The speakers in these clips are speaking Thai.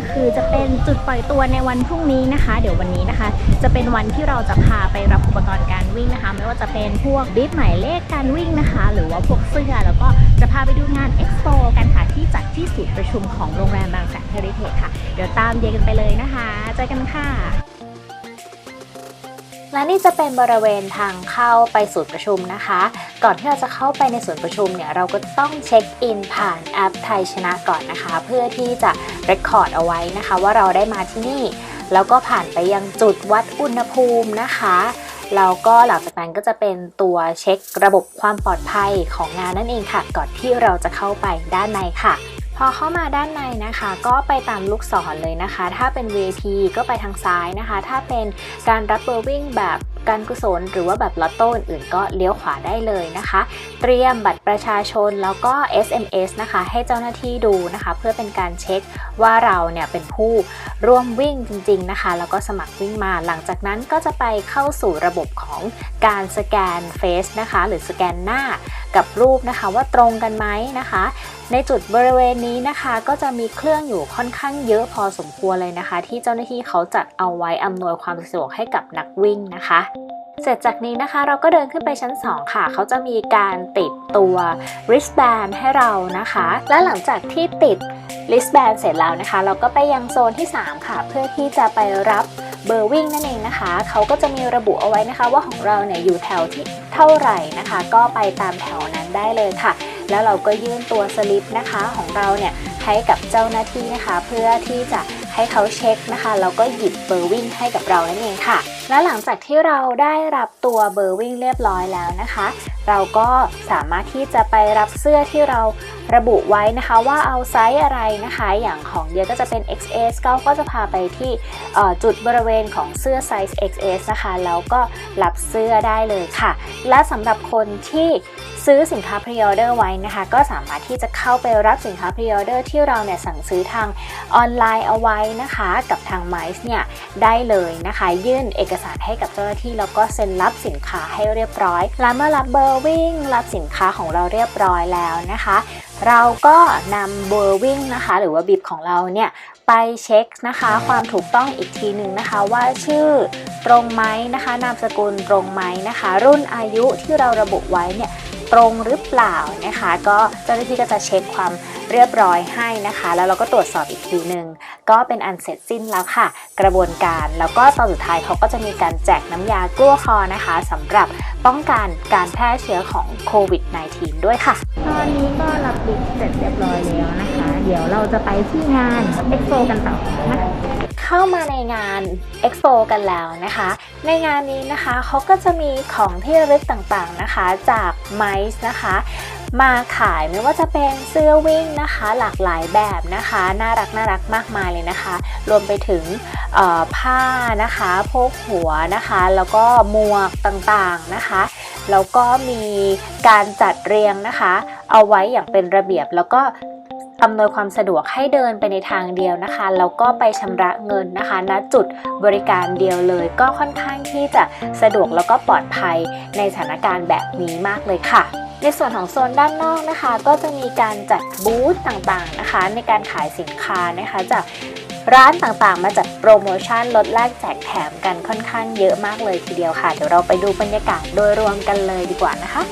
ก็คือจะเป็นจุดปล่อยตัวในวันพรุ่งนี้นะคะ เดี๋ยววันนี้นะคะ จะเป็นวันที่เราจะพาไปรับอุปกรณ์การวิ่งนะคะ ไม่ว่าจะเป็นพวกบิ๊บหมายเลขการวิ่งนะคะ หรือว่าพวกเสื้อแล้วก็จะพาไปดูงานเอ็กซ์โปกันค่ะที่จัดที่ศูนย์ประชุมของโรงแรมบางแสนเฮอริเทจค่ะ เดี๋ยวตามเดียกันไปเลยนะคะเจอกันค่ะ และนี่จะเป็นบริเวณทางเข้าไปศูนย์ประชุมนะคะ ก่อนที่เราจะเข้าไปในศูนย์ประชุมเนี่ยเราก็ต้องเช็คอินผ่านแอปไทยชนะก่อนนะคะ เพื่อที่จะเรคคอร์ดเอาไว้นะคะ ว่าเราได้มาที่นี่ แล้วก็ผ่านไปยังจุดวัดอุณหภูมินะคะแล้วก็หลังจากนั้นก็จะเป็นตัวเช็คระบบความปลอดภัยของงานนั่นเองค่ะ ก่อนที่เราจะเข้าไปด้านในค่ะ พอเข้ามาด้านในนะคะ ก็ไปตามลูกศรเลยนะคะ ถ้าเป็น VIP ก็ไปทางซ้ายนะคะ ถ้าเป็นการรับเบอร์วิ่งแบบการกุศลหรือว่าแบบลอตโต้อื่นๆก็เลี้ยวขวาได้เลยนะคะ เตรียมบัตรประชาชนแล้วก็ SMS นะคะ ให้เจ้าหน้าที่ดูนะคะ เพื่อเป็นการเช็คว่าเราเนี่ยเป็นผู้ร่วมวิ่งจริง ๆนะคะ แล้วก็สมัครวิ่งมาหลังจากนั้นก็จะไปเข้าสู่ระบบของการสแกนเฟซนะคะ หรือสแกนหน้า กับรูปนะคะว่าตรงกันไหมนะคะ ในจุดบริเวณนี้นะคะก็จะมีเครื่องอยู่ค่อนข้างเยอะพอสมควรเลยนะคะ ที่เจ้าหน้าที่เขาจัดเอาไว้อำนวยความสะดวกให้กับนักวิ่งนะคะเสร็จจากนี้นะคะเราก็เดินขึ้นไปชั้น 2 ค่ะ เขาจะมีการติดตัว wristband ให้เรานะคะ และหลังจากที่ติด wristband เสร็จแล้วนะคะ เราก็ไปยังโซนที่ 3 ค่ะ เพื่อที่จะไปรับเบอร์วิ่งนั่นเองนะคะ เขาก็จะมีระบุเอาไว้นะคะว่าของเราเนี่ยอยู่แถวที่ ท่าไหร่นะคะ ก็ไปตามแถวนั้นได้เลยค่ะ แล้วเราก็ยื่นตัวสลิปนะคะของเราเนี่ยให้กับเจ้าหน้าที่นะคะ เพื่อที่จะให้เขาเช็คนะคะแล้วก็หยิบเบอร์วิ่งให้กับเรานั่นเองค่ะ และหลังจากที่เราได้รับตัวเบอร์วิ่งเรียบร้อยแล้วนะคะ เราก็สามารถที่จะไปรับเสื้อที่เราระบุไว้นะคะ ว่าเอาไซส์อะไรนะคะ อย่างของเดียก็จะเป็น XS ก็ก็จะพาไปที่จุดบริเวณของเสื้อไซส์ XS นะคะแล้วก็รับเสื้อได้เลยค่ะ และสำหรับคนที่ซื้อสินค้าพรีออเดอร์ไว้นะคะ ก็สามารถที่จะเข้าไปรับสินค้าพรีออเดอร์ที่เราเนี่ยสั่งซื้อทางออนไลน์เอาไว้นะคะ กับทาง m i c e เนี่ยได้เลยนะคะ ยื่นเอกสารให้กับเจ้าหน้าที่แล้วก็เซ็นรับสินค้าให้เรียบร้อย และเมื่อรับเบอร์วิ่งรับสินค้าของเราเรียบร้อยแล้วนะคะ เราก็นำเบอร์วิ่งนะคะ หรือว่าบิบของเราเนี่ยไปเช็คนะคะ ความถูกต้องอีกทีหนึ่งนะคะว่าชื่อตรงไหมนะคะ นามสกุลตรงไหมนะคะ รุ่นอายุที่เราระบุไว้เนี่ย ตรงหรือเปล่านะคะ ก็เจ้าหน้าที่ก็จะเช็คความเรียบร้อยให้นะคะ แล้วเราก็ตรวจสอบอีกทีหนึ่งก็เป็นอันเสร็จสิ้นแล้วค่ะ กระบวนการแล้วก็ตอนสุดท้ายเขาก็จะมีการแจกน้ำยากลั้วคอนะคะสำหรับป้องกันการแพร่เชื้อของโควิด -19 ด้วยค่ะ ตอนนี้ก็รับบิ๊กเสร็จเรียบร้อยแล้วนะคะ เดี๋ยวเราจะไปที่งานเอ็กโปกันต่อนะคะ เข้ามาในงาน Expo กันแล้วนะคะ ในงานนี้นะคะเขาก็จะมีของที่ระลึกต่างๆนะคะจาก m i c e นะคะมาขายไม่ว่าจะเป็นเสื้อวิ่งนะคะ หลากหลายแบบนะคะ น่ารักน่ารักมากมายเลยนะคะ รวมไปถึงผ้านะคะพกหัวนะคะ แล้วก็หมวกต่างๆนะคะ แล้วก็มีการจัดเรียงนะคะ เอาไว้อย่างเป็นระเบียบแล้วก็ อำนวยความสะดวกให้เดินไปในทางเดียวนะคะแล้วก็ไปชำระเงินนะคะณจุดบริการเดียวเลย ก็ค่อนข้างที่จะสะดวกแล้วก็ปลอดภัยในสถานการณ์แบบนี้มากเลยค่ะในส่วนของโซนด้านนอกนะคะ ก็จะมีการจัดบูธต่างๆนะคะ ในการขายสินค้านะคะจากร้านต่างๆ มาจัดโปรโมชั่นลดแลกแจกแถมกันค่อนข้างเยอะมากเลยทีเดียวค่ะ เดี๋ยวเราไปดูบรรยากาศโดยรวมกันเลยดีกว่านะคะ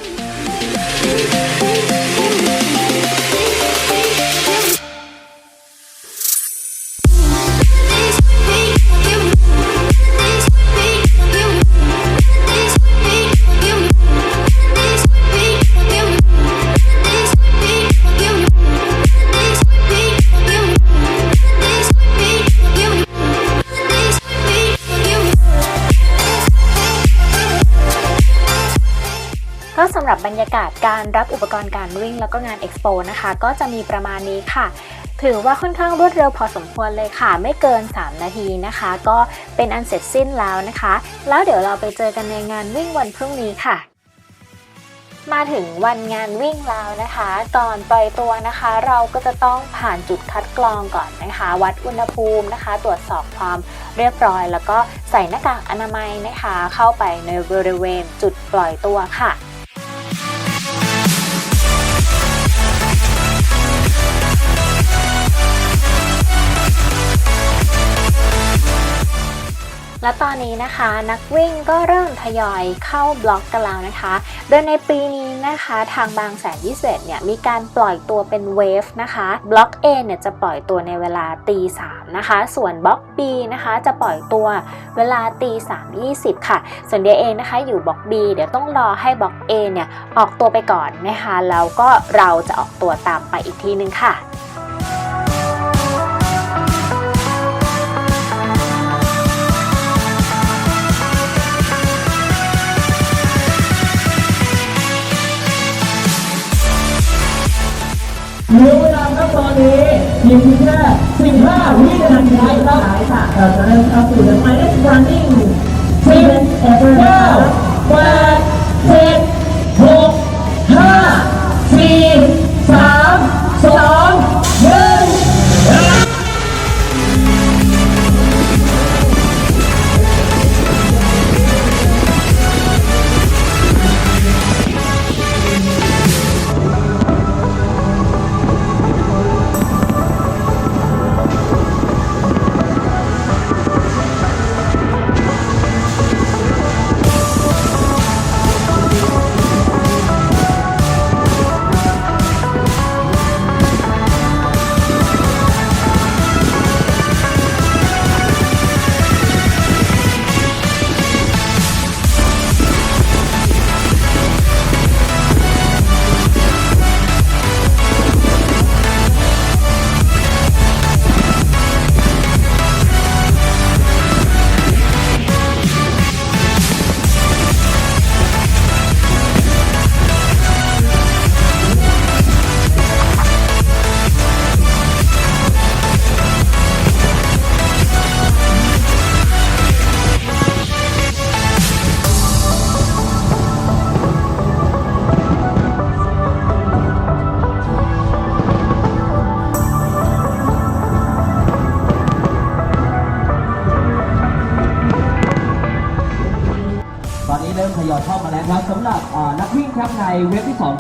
กับบรรยากาศการรับอุปกรณ์การวิ่ง แล้วก็งานเอ็กซ์โปนะคะ ก็จะมีประมาณนี้ค่ะ ถือว่าค่อนข้างรวดเร็วพอสมควรเลยค่ะ ไม่เกิน 3 นาทีนะคะ ก็เป็นอันเสร็จสิ้นแล้วนะคะ แล้วเดี๋ยวเราไปเจอกันในงานวิ่งวันพรุ่งนี้ค่ะมาถึงวันงานวิ่งแล้วนะคะ ก่อนปล่อยตัวนะคะ เราก็จะต้องผ่านจุดคัดกรองก่อนนะคะ วัดอุณหภูมินะคะ ตรวจสอบความเรียบร้อย แล้วก็ใส่หน้ากากอนามัยนะคะ เข้าไปในบริเวณจุดปล่อยตัวค่ะ และตอนนี้นะคะนักวิ่งก็เริ่มทยอยเข้าบล็อกกันแล้วนะคะ โดยในปีนี้นะคะทางบางแสนวิเศษเนี่ยมีการปล่อยตัวเป็นเวฟนะคะบล็อก A เนี่ยจะปล่อยตัวในเวลาตีสามนะคะ ส่วนบล็อก B นะคะจะปล่อยตัวเวลาตีสามยี่สิบค่ะ ส่วนเดียเองนะคะอยู่บล็อก B เดี๋ยวต้องรอให้บล็อก A เนี่ยออกตัวไปก่อนนะคะแล้วก็เราจะออกตัวตามไปอีกทีนึงค่ะ เหลือเวลาครับตอนนี้เพียงแค่15 วินาทีครับค่ะเราจะเริ่มเข้าสู่ The Minus Running 10 9 8 7 6 5 4 3 2 1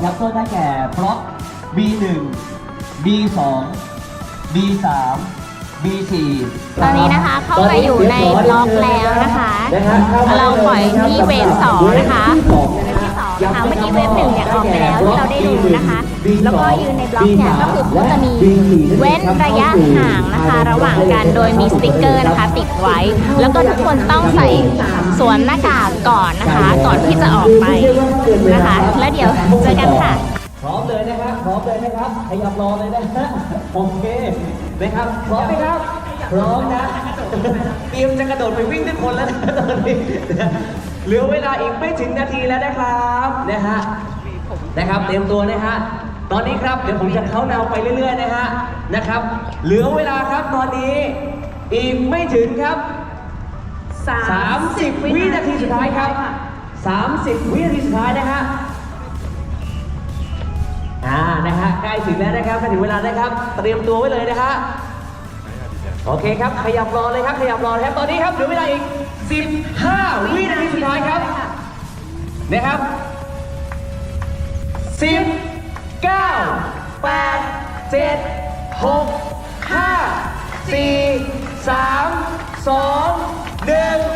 ครับก็ได้แก่บล็อก B1 B2 B3 B4 ตอนนี้นะคะเข้าไปอยู่ในบล็อกแล้วนะคะ เราปล่อยที่เวฟสองนะคะ นะคะเมื่อกี้เวฟหนึ่งเนี่ยออกไปแล้วที่เราได้ดูนะคะ แล้วก็ยืนในบล็อกเนี่ยก็คือเขาจะมีเว้นระยะห่างนะคะ ระหว่างกันโดยมีสติกเกอร์นะคะ ติดไว้ แล้วก็ทุกคนต้องใส่สวมหน้ากากก่อนนะคะ ก่อนที่จะออกไปนะคะ แล้วเดี๋ยวเจอกันค่ะพร้อมเลยนะครับพร้อมเลยนะครับขยับรอเลยนะฮะโอเคนะครับพร้อมไหมครับพร้อมนะ เตรียมจะกระโดดไปวิ่งทุกคนแล้วนะตอนนี้เหลือเวลาอีกไม่ถึงนาทีแล้วนะครับนะฮะนะครับเตรียมตัวนะฮะตอนนี้ครับเดี๋ยวผมจะเข้านาวไปเรื่อย ๆ นะฮะนะครับ เหลือเวลาครับตอนนี้อีกไม่ถึงครับ 30 วินาทีสุดท้ายครับ 30 วินาทีสุดท้ายนะฮะอ่านะฮะใกล้ถึงแล้วนะครับใกล้ถึงเวลานะครับ เตรียมตัวไว้เลยนะฮะ โอเคครับ ขยับรอเลยครับ ขยับรอเลยครับ ตอนนี้ครับเหลือเวลาอีก 15 วินาทีสุดท้ายครับ นะครับ10 9 8 7 6 5 4 3 2 1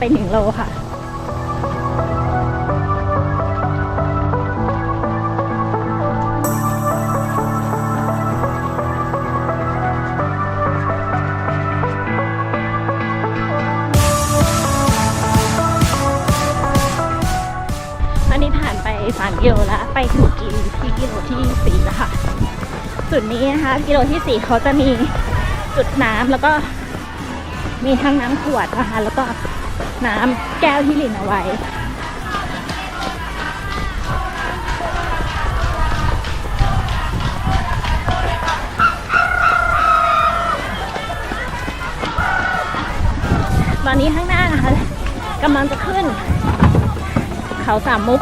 ไปหนึ่งโลค่ะอันนี้ผ่านไป3กิโลแล้วไปถึงกิโลที่กิโลที่4แล้วค่ะ จุดนี้นะคะ กิโลที่4เขาจะมีจุดน้ำแล้วก็มีทั้งน้ำขวดนะคะแล้วก็ น้ำแก้วที่หลินเอาไว้ ตอนนี้ข้างหน้านะคะกำลังจะขึ้น เขาสามมุก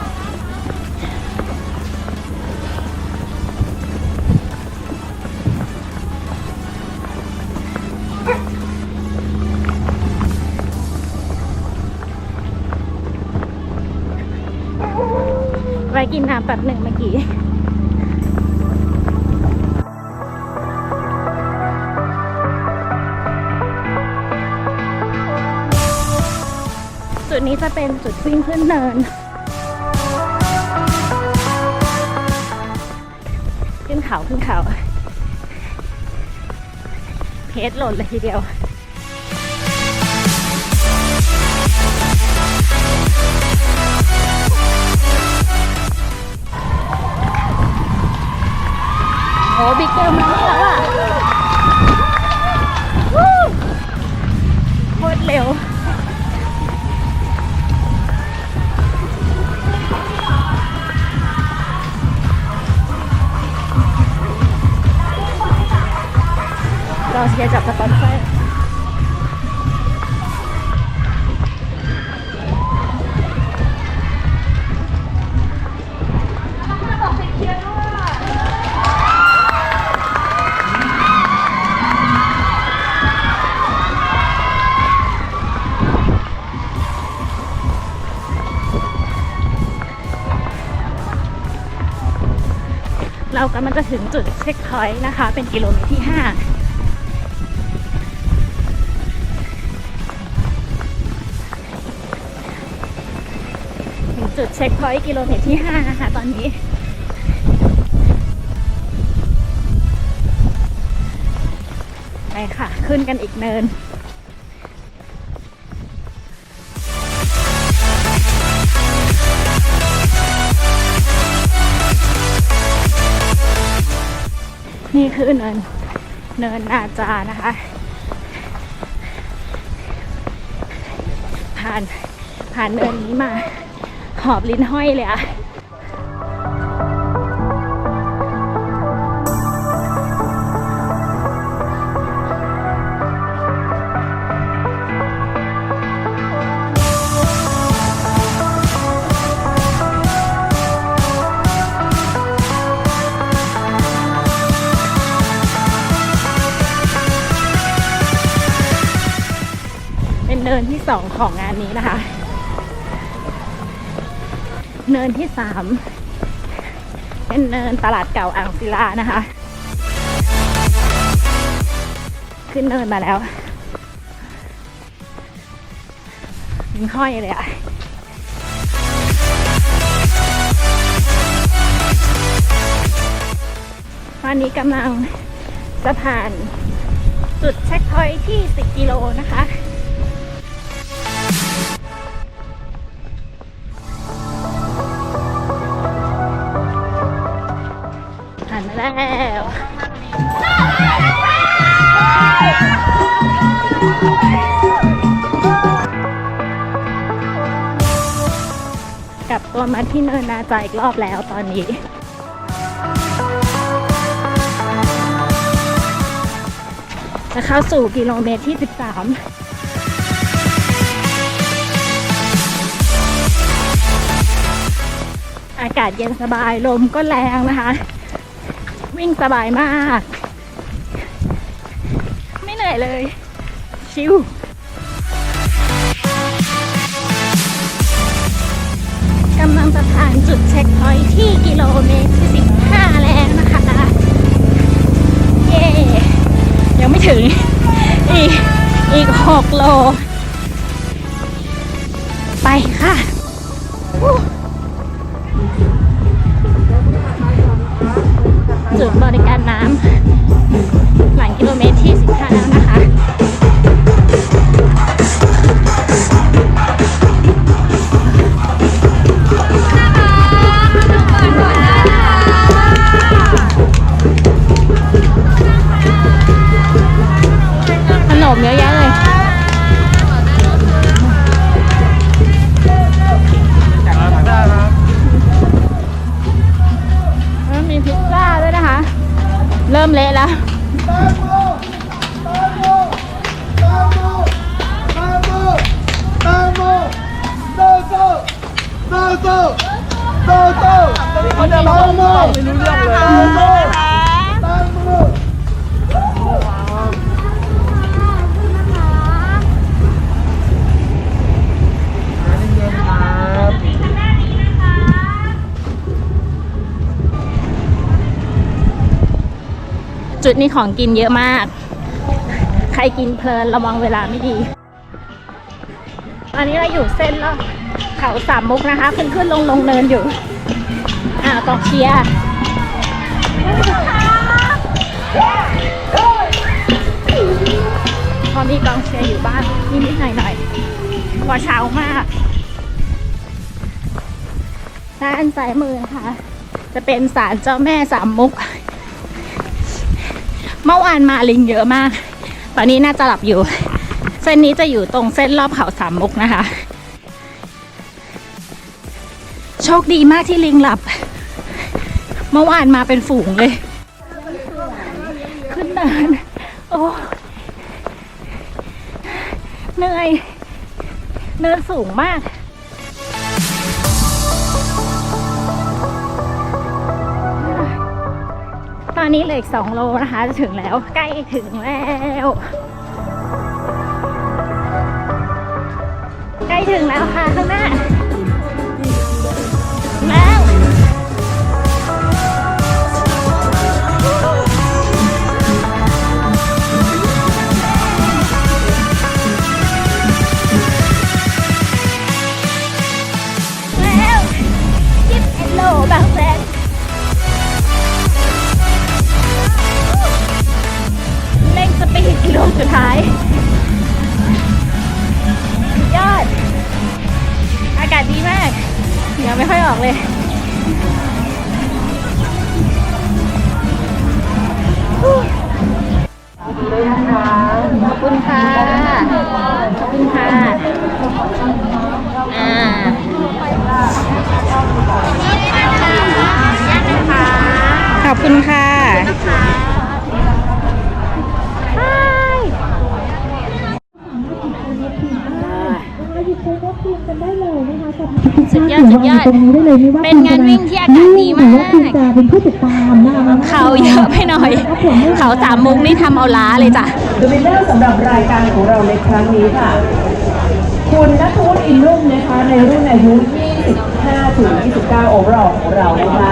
กินน้ำแป๊บหนึ่งเมื่อกี้จุดนี้จะเป็นจุดวิ่งขึ้นเนิน ขึ้นเขาขึ้นเขา เพชรหล่นเลยทีเดียว โอ้บิ๊กเกลมาแล้วอะโคตรเร็วเราเชียร์จากสปอนเซอร์ เรากำลังจะถึงจุดเช็คพอยต์นะคะ เป็นกิโลเมตรที่5ถึงจุดเช็คพอยต์กิโลเมตรที่ 5 นะคะ ตอนนี้ ไปค่ะ ขึ้นกันอีกเนิน นี่คือเนินเนินนาจานะคะ ผ่านผ่านเนินนี้มา หอบลิ้นห้อยเลยอะ สองของงานนี้นะคะ เนินที่สามเป็นเนินตลาดเก่าอ่างศิลานะคะ ขึ้นเนินมาแล้วยิงห้อยเลยอะตอนนี้กำลังจะผ่านจุดเช็คพอยท์ที่ 10 กิโลนะคะ แล้วกลับตัวมาที่เนินนาจาอีกรอบแล้วตอนนี้ จะเข้าสู่กิโลเมตรที่ 13อากาศเย็นสบายลมก็แรงนะคะ วิ่งสบายมาก ไม่เหนื่อยเลย ชิว จุดบริการน้ำ จุดนี้ของกินเยอะมาก ใครกินเพลินระวังเวลาไม่ดี อันนี้เราอยู่เส้นแล้วเขาสามมุกนะคะ ขึ้นขึ้นลงลงเนินอยู่ อ่ากองเชียร์พอมีกองเชียร์อยู่บ้านนิดๆหน่อยๆพอเช้ามากด้านซ้ายมือนะคะจะเป็นศาลเจ้าแม่สามมุก เมื่อวานมาลิงเยอะมาก ตอนนี้น่าจะหลับอยู่ เส้นนี้จะอยู่ตรงเส้นรอบเขาสามมุกนะคะ โชคดีมากที่ลิงหลับ เมื่อวานมาเป็นฝูงเลย ขึ้นนินโอ้เหนื่อย เนินสูงมาก อนนี้เหลืออีกสองโลนะคะ จะถึงแล้วใกล้ถึงแล้ว ใกล้ถึงแล้วค่ะข้างหน้า กิโลสุดท้าย ยอด อากาศดีมากเหงื่อไม่ค่อยออกเลยขอบคุณค่ะ ขอบคุณค่ะ อ่าขอบคุณค่ะ สุดยอดสุดยอดตรงนี้ได้เลยไม่ว่าเป็นงานวิ่งที่อากาศดีมากหรือว่าคุณจะเป็นผู้ติดตามนะคะเขาเยอะไปหน่อย เขาสามมุกนี่ทำเอาล้าเลยจ้ะดูวินเนอร์สำหรับรายการของเราในครั้งนี้ค่ะ คุณนัทวุฒิอินรุ่มนะคะในรุ่นอายุ 25ถึง29โอเวอร์อของเรานะคะ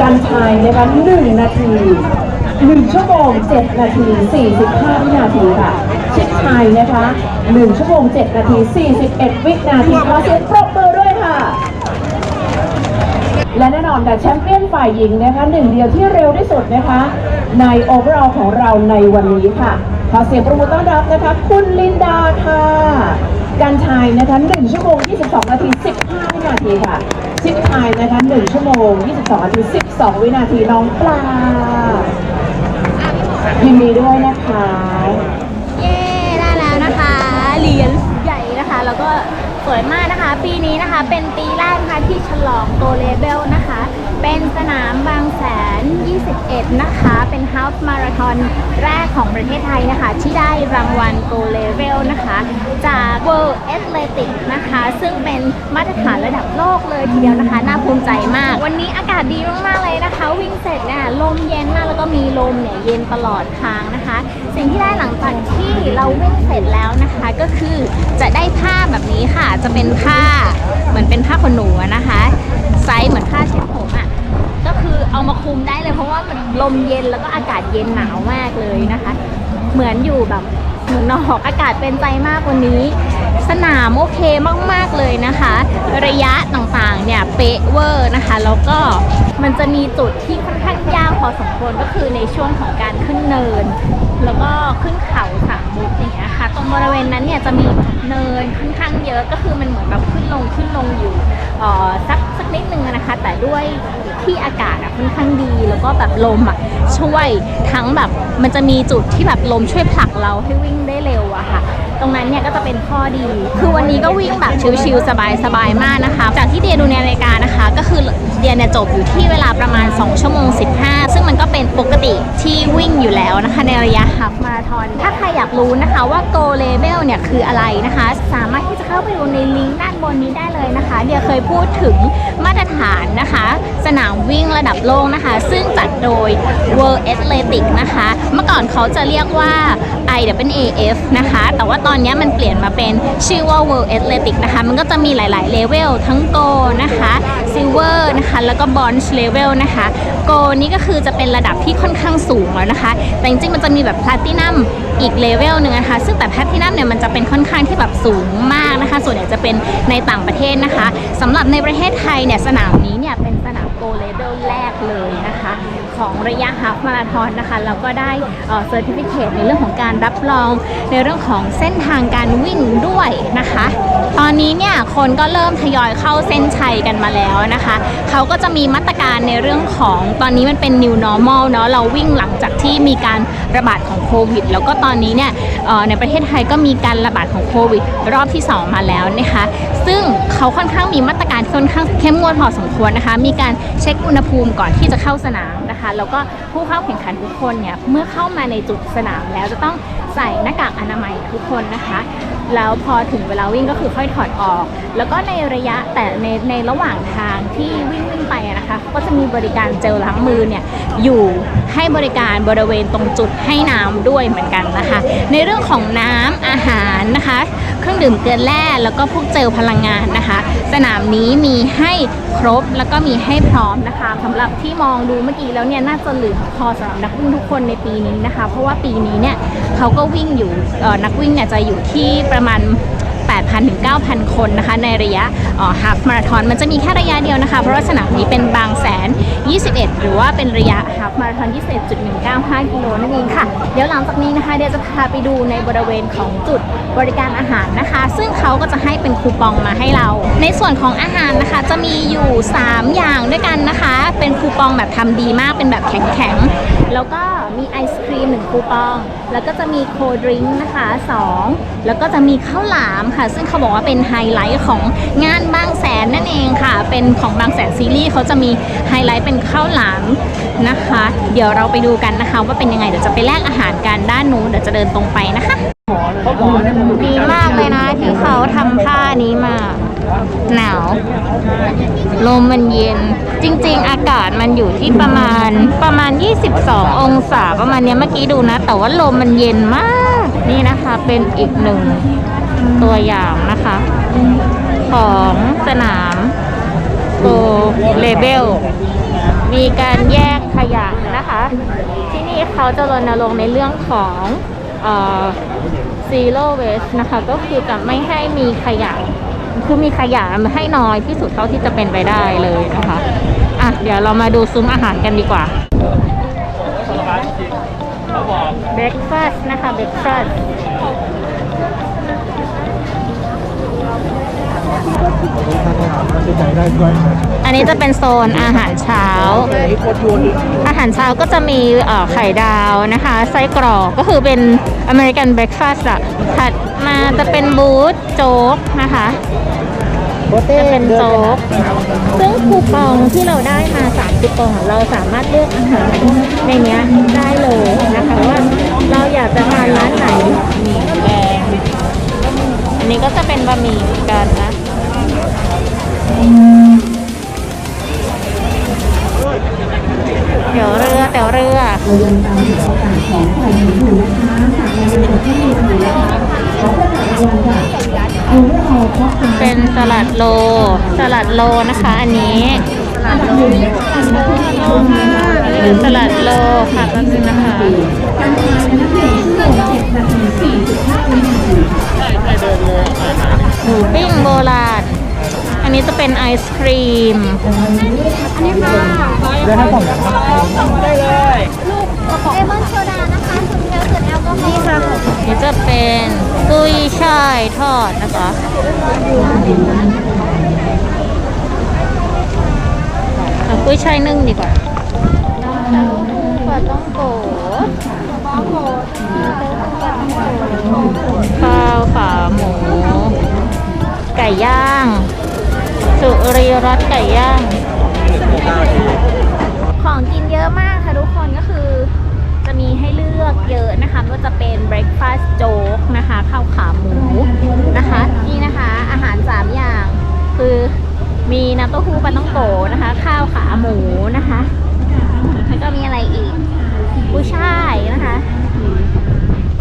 การชายนะคะ1นาที 1 ชั่วโมง 7 นาที 45 วินาทีค่ะ ชิดชายนะคะ1ชั่วโมง 7 นาที 41 วินาทีขอเสียงปรบมือด้วยค่ะ และแน่นอนค่ะแชมเปี้ยนฝ่ายหญิงนะคะหนึ่งเดียวที่เร็วที่สุดนะคะ ในโอเวอร์อของเราในวันนี้ค่ะ ขอเสียงปรบมือต้อนรับนะคะ คุณลินดาค่ะการชายนะคะ1ชั่วโมง 22 นาที 15 วินาทีค่ะชิดชายนะคะ1ชั่วโมง 22 นาที 12 วินาทีน้องปลายินดีด้วยนะคะ เหรียญใหญ่นะคะ แล้วก็สวยมากนะคะ ปีนี้นะคะเป็นปีแรกนะคะที่ฉลองโกเลเบลนะคะ เป็นสนามบางแสน 21 นะคะ เป็นฮาล์ฟมาราธอนแรกของประเทศไทยนะคะ ที่ได้รางวัลโกเลเวลนะคะ จาก World Athletic นะคะ ซึ่งเป็นมาตรฐานระดับโลกเลยทีเดียวนะคะ น่าภูมิใจมาก วันนี้อากาศดีมากๆเลยนะคะ วิ่งเสร็จเนี่ยลมเย็นมากแล้วก็มีลมเนี่ยเย็นตลอดทางนะคะ สิ่งที่ได้หลังจากที่เราวิ่งเสร็จแล้วนะคะก็คือจะได้ผ้าแบบนี้ค่ะ จะเป็นผ้าเหมือนเป็นผ้าขนหนูนะคะไซส์เหมือนผ้าเช็ด มอะก็คือเอามาคุมได้เลยเพราะว่ามันลมเย็นแล้วก็อากาศเย็นหนาวมากเลยนะคะ เหมือนอยู่แบบเมืองนอกอากาศเป็นใจมากวันนี้ สนามโอเคมากๆเลยนะคะ ระยะต่างๆเนี่ยเป๊ะเวอร์นะคะ แล้วก็มันจะมีจุดที่ค่อนข้างยากพอสมควรก็คือในช่วงของการขึ้นเนิน แล้วก็ขึ้นเขาสามมุกอย่างเงี้ย ตรงบริเวณนั้นเนี่ยจะมีเนินค่อนข้างเยอะก็คือมันเหมือนแบบขึ้นลงขึ้นลงอยู่สักสักนิดนึงนะคะ แต่ด้วยที่อากาศอะค่อนข้างดีแล้วก็แบบลมอะช่วยทั้งแบบมันจะมีจุดที่แบบลมช่วยผลักเราให้วิ่งได้เร็วอะค่ะ ตรงนั้นเนี่ยก็จะเป็นข้อดี คือวันนี้ก็วิ่งแบบชิลๆสบายๆมากนะคะ จากที่เดียดูในรายการนะคะ ก็คือ เนี่ยจบอยู่ที่เวลาประมาณ 2 ชั่วโมง 15 ซึ่งมันก็เป็นปกติที่วิ่งอยู่แล้วนะคะ ในระยะฮาฟมาราธอน ถ้าใครอยากรู้นะคะว่า Go Level เนี่ยคืออะไรนะคะ สามารถที่จะเข้าไปดูในลิงก์ด้านบนนี้ได้เลยนะคะ เดียเคยพูดถึงมาตรฐานนะคะ สนามวิ่งระดับโลกนะคะ ซึ่งจัดโดย World Athletic นะคะ เมื่อก่อนเขาจะเรียกว่า IAAF นะคะ แต่ว่าตอนนี้มันเปลี่ยนมาเป็นชื่อว่า World Athletic นะคะ มันก็จะมีหลาย ๆ เลเวลทั้ง Go นะคะ Silver นะคะ แล้วก็ Bronze Level นะคะ Go นี่ก็คือจะเป็นระดับที่ค่อนข้างสูงแล้วนะคะ แต่จริง ๆ มันจะมีแบบ Platinum อีกเลเวลหนึ่งนะคะ ซึ่งแต่ Platinum เนี่ยมันจะเป็นค่อนข้างที่แบบสูงมากนะคะ ส่วนใหญ่จะเป็นในต่างประเทศนะคะสำหรับในประเทศไทยเนี่ยสนามนี้เนี่ยเป็นสนาม Go Level แรกเลยนะคะ ของระยะฮาฟมาราธอนนะคะแล้วก็ได้เซอร์ติฟิเคตในเรื่องของการรับรองในเรื่องของเส้นทางการวิ่งด้วยนะคะ ตอนนี้เนี่ยคนก็เริ่มทยอยเข้าเส้นชัยกันมาแล้วนะคะ เขาก็จะมีมาตรการในเรื่องของตอนนี้มันเป็น new normal เนาะเราวิ่งหลังจากที่มีการระบาดของโควิด แล้วก็ตอนนี้เนี่ยในประเทศไทยก็มีการระบาดของโควิด รอบที่ 2 มาแล้วนะคะ ซึ่งเขาค่อนข้างมีมาตรการค่อนข้างเข้มงวดพอสมควรนะคะ มีการเช็คอุณหภูมิก่อนที่จะเข้าสนาม แล้วก็ผู้เข้าแข่งขันทุกคนเนี่ยเมื่อเข้ามาในจุดสนามแล้วจะต้องใส่หน้ากากอนามัยทุกคนนะคะ แล้วพอถึงเวลาวิ่งก็คือค่อยถอดออก แล้วก็ในระยะแต่ในในระหว่างทางที่วิ่งวิ่งไปนะคะก็จะมีบริการเจลล้างมือเนี่ยอยู่ให้บริการบริเวณตรงจุดให้น้ำด้วยเหมือนกันนะคะ ในเรื่องของน้ำอาหารนะคะ เครื่องดื่มเกลือแร่แล้วก็พวกเจลพลังงานนะคะ สนามนี้มีให้ครบแล้วก็มีให้พร้อมนะคะสำหรับที่มองดูเมื่อกี้แล้วเนี่ยน่าจะเหลือพอสำหรับนักวิ่งทุกคนในปีนี้นะคะ เพราะว่าปีนี้เนี่ยเขาก็วิ่งอยู่นักวิ่งเนี่ยจะอยู่ที่ประประมาณ 8,000ถึง9,000 คนนะคะ ในระยะฮาฟมาราธอนมันจะมีแค่ระยะเดียวนะคะ เพราะว่าสนามนี้เป็นบางแสน 21 หรือว่าเป็นระยะฮาฟมาราธอน21.195กิโลนั่นเองค่ะ เดี๋ยวหลังจากนี้นะคะ เดี๋ยวจะพาไปดูในบริเวณของจุดบริการอาหารนะคะ ซึ่งเขาก็จะให้เป็นคูปองมาให้เรา ในส่วนของอาหารนะคะจะมีอยู่ 3 อย่างด้วยกันนะคะ เป็นคูปองแบบทำดีมากเป็นแบบแข็งๆแล้วก็มีไอศครีมหนึ่งคูปองแล้วก็จะมีโคดริงก์นะคะสองแล้วก็จะมีข้าวหลามค่ะ ซึ่งเขาบอกว่าเป็นไฮไลท์ของงานบางแสนนั่นเองค่ะ เป็นของบางแสนซีรีส์เขาจะมีไฮไลท์เป็นข้าวหลามนะคะ เดี๋ยวเราไปดูกันนะคะ ว่าเป็นยังไงเดี๋ยวจะไปแลกอาหารกันด้านนู้นเดี๋ยวจะเดินตรงไปนะคะดีมากเลยนะที่เขาทำผ้านี้มา หนาว ลมมันเย็น จริง ๆ อากาศมันอยู่ที่ประมาณประมาณ 22 องศาประมาณเนี้ยเมื่อกี้ดูนะ แต่ว่าลมมันเย็นมาก นี่นะคะเป็นอีกหนึ่งตัวอย่างนะคะ ของสนามโกเลเบลมีการแยกขยะนะคะ ที่นี่เขาจะรณรงค์ในเรื่องของเอ่อ zero waste นะคะ ก็คือจะไม่ให้มีขยะ คือมีขยะให้น้อยที่สุดเท่าที่จะเป็นไปได้เลยนะคะอะเดี๋ยวเรามาดูซุ้มอาหารกันดีกว่าเบรคฟาสต์นะคะ breakfast อันนี้จะเป็นโซนอาหารเช้า อาหารเช้าก็จะมีไข่ดาวนะคะ ไส้กรอกก็คือเป็นอเมริกันเบร a ฟาสต์อะถัดมาจะเป็นบูธโจ๊กนะคะจะเป็นโจ๊กซึ่งคูปองที่เราได้มาสามคูปองเราสามารถเลือกอาหารในนี้ได้เลยนะคะว่าเราอยากจะทานร้านไหนแดงอันนี้ก็จะเป็นบะหมี่เมือนกันนะ เตี๋ยวเรือเตี๋ยวเรือเรายังตามโอกาสของฝ่ายหญิงอยู่นะคะจากในระบบที่มีอยู่นะคะขอประกาศรางวัลค่ะเอาเรื่องเอาเพราะคุณเป็นสลัดโล สลัดโลนะคะ อันนี้อันดับหนึ่งนะคะนักเรียนชมนะคะอันนี้เป็นตลาดโลค่ะแป๊บนึงนะคะการทานนักเรียนชั่วโมง7นาที45วินาทีหมูปิ้งโบราณ อันนี้จะเป็นไอศครีมเดินทั้งสองอย่างได้เลยเลมอนโซดานะคะสุดเกลสุดแอลกอฮอล์นี่ค่ะนี่จะเป็นกุ้ยช่ายทอดนะคะเอากุ้ยช่ายนึ่งดีกว่าปลาต้องโกข้าวขาหมู ไก่ย่าง สุรีรัตน์ไก่ย่าง ของกินเยอะมากค่ะทุกคนก็คือจะมีให้เลือกเยอะนะคะไม่ว่าจะเป็น breakfast โจ๊กนะคะข้าวขาหมูนะคะ นี่นะคะอาหาร 3 อย่าง คือมีน้ำเต้าหู้ปลาต้องโกนะคะ ข้าวขาหมูนะคะแล้วก็มีอะไรอีกกุ้ยช่ายนะคะ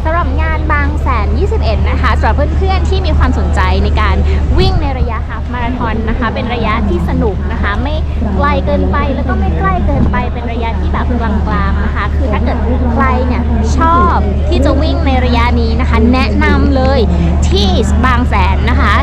สำหรับงานบางแสน 21 นะคะสำหรับเพื่อนๆที่มีความสนใจในการวิ่งในระยะฮาฟมาราธอนนะคะ เป็นระยะที่สนุกนะคะ ไม่ไกลเกินไปแล้วก็ไม่ใกล้เกินไปเป็นระยะที่แบบกลางๆนะคะ คือถ้าเกิดใครเนี่ยชอบที่จะวิ่งในระยะนี้นะคะ แนะนำเลยที่บางแสนนะคะ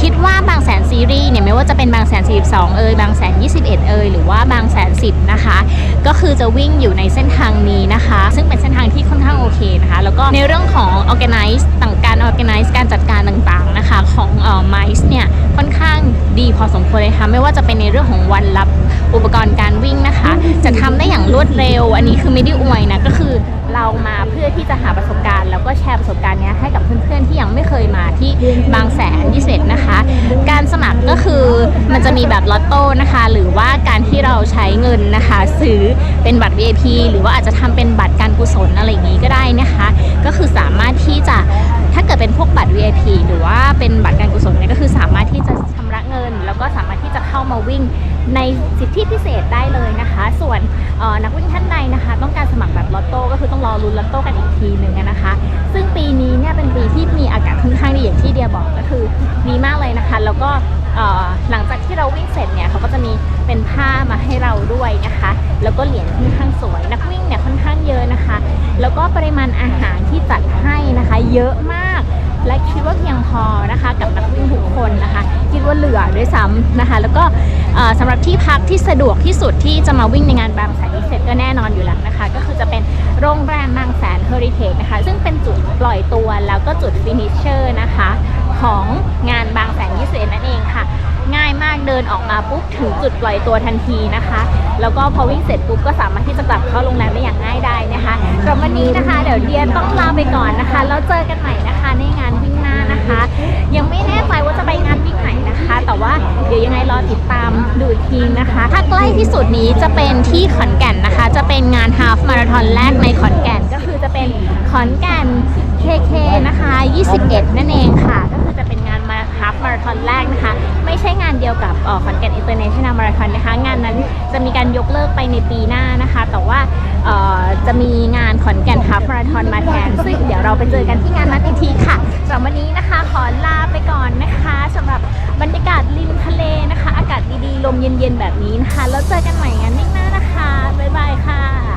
คิดว่าบางแสนซีรีส์เนี่ยไม่ว่าจะเป็นบางแสน 42 เอยบางแสน 21 เอยหรือว่าบางแสน 10 นะคะ ก็คือจะวิ่งอยู่ในเส้นทางนี้นะคะ ซึ่งเป็นเส้นทางที่ค่อนข้างโอเคนะคะ แล้วก็ในเรื่องของ organize ต่าง organize การจัดการต่างๆนะคะของเอ่อ MICE เนี่ยค่อนข้างดีพอสมควรเลยค่ะไม่ว่าจะเป็นในเรื่องของวันรับอุปกรณ์การวิ่งนะคะ จะทำได้อย่างรวดเร็ว อันนี้คือไม่ได้อวยนะก็คือเรามาเพื่อที่จะหาประสบการณ์ แล้วก็แชร์ประสบการณ์เนี้ยให้กับเพื่อนๆที่ยังไม่เคยมาที่บางแสน21นะคะ การสมัครก็คือมันจะมีแบบลอตโต้นะคะ หรือว่าการที่เราใช้เงินนะคะ ซื้อเป็นบัตร VIP หรือว่าอาจจะทำเป็นบัตรการกุศลอะไรอย่างนี้ก็ได้นะคะ ก็คือสามารถที่จะ ถ้าเกิดเป็นพวกบัตร VIP หรือว่าเป็นบัตรการกุศลเนี่ยก็คือสามารถที่จะชำระเงิน แล้วก็สามารถที่จะเข้ามาวิ่ง ในสิทธิพิเศษได้เลยนะคะ ส่วนนักวิ่งท่านใดนะคะ ต้องการสมัครแบบลอตโต้ก็คือต้องรอลุ้นลอตโต้กันอีกทีหนึ่งนะคะ ซึ่งปีนี้เนี่ยเป็นปีที่มีอากาศค่อนข้างดีอย่างที่เดียบอกก็คือดีมากเลยนะคะ แล้วก็หลังจากที่เราวิ่งเสร็จเนี่ยเขาก็จะมีเป็นผ้ามาให้เราด้วยนะคะ แล้วก็เหรียญค่อนข้างสวย นักวิ่งเนี่ยค่อนข้างเยอะนะคะ แล้วก็ปริมาณอาหารที่จัดให้นะคะ เยอะมาก และคิดว่าเพียงพอนะคะกับนักวิ่งทุกคนนะคะ คิดว่าเหลือด้วยซ้ำนะคะ แล้วก็สำหรับที่พักที่สะดวกที่สุดที่จะมาวิ่งในงานบางแสนเสร็จก็แน่นอนอยู่แล้วนะคะ ก็คือจะเป็นโรงแรมบางแสนเฮอริเทจนะคะ ซึ่งเป็นจุดปล่อยตัวแล้วก็จุดฟินิชเชอร์นะคะ ของงานบางแสนยี่สิบนั่นเองค่ะ ง่ายมากเดินออกมาปุ๊บถึงจุดปล่อยตัวทันทีนะคะ แล้วก็พอวิ่งเสร็จปุ๊บก็สามารถที่จะกลับเข้าโรงแรมได้อย่างง่ายไดายนะคะ เดียต้องลาไปก่อนนะคะ แล้วเจอกันใหม่นะคะในงานวิ่งหน้านะคะ ยังไม่แน่ใจว่าจะไปงานวิ่งไหนนะคะ แต่ว่าเดี๋ยวยังไงรอติดตามดูอีกทีนะคะ ถ้าใกล้ที่สุดนี้จะเป็นที่ขอนแก่นนะคะ จะเป็นงานฮาฟมาราธอนแรกในขอนแก่นก็คือจะเป็นขอนแก่น KK นะคะ 21 นั่นเองค่ะ ธอนแรกนะคะ ไม่ใช่งานเดียวกับออขอนแก่นอินเตอร์เนชั่นแนลมาราธอนนะคะ งานนั้นจะมีการยกเลิกไปในปีหน้านะคะ แต่ว่าจะมีงานขอนแก่นฮาฟมาราธอนมาแทน ซึ่งเดี๋ยวเราไปเจอกันที่งานนั้นอีกทีค่ะสำหรับวันนี้นะคะขอลาไปก่อนนะคะสำหรับบรรยากาศริมทะเลนะคะ อากาศดีๆ ลมเย็นๆ แบบนี้นะคะ แล้วเจอกันใหม่งานหน้านะคะ บ๊ายบายค่ะ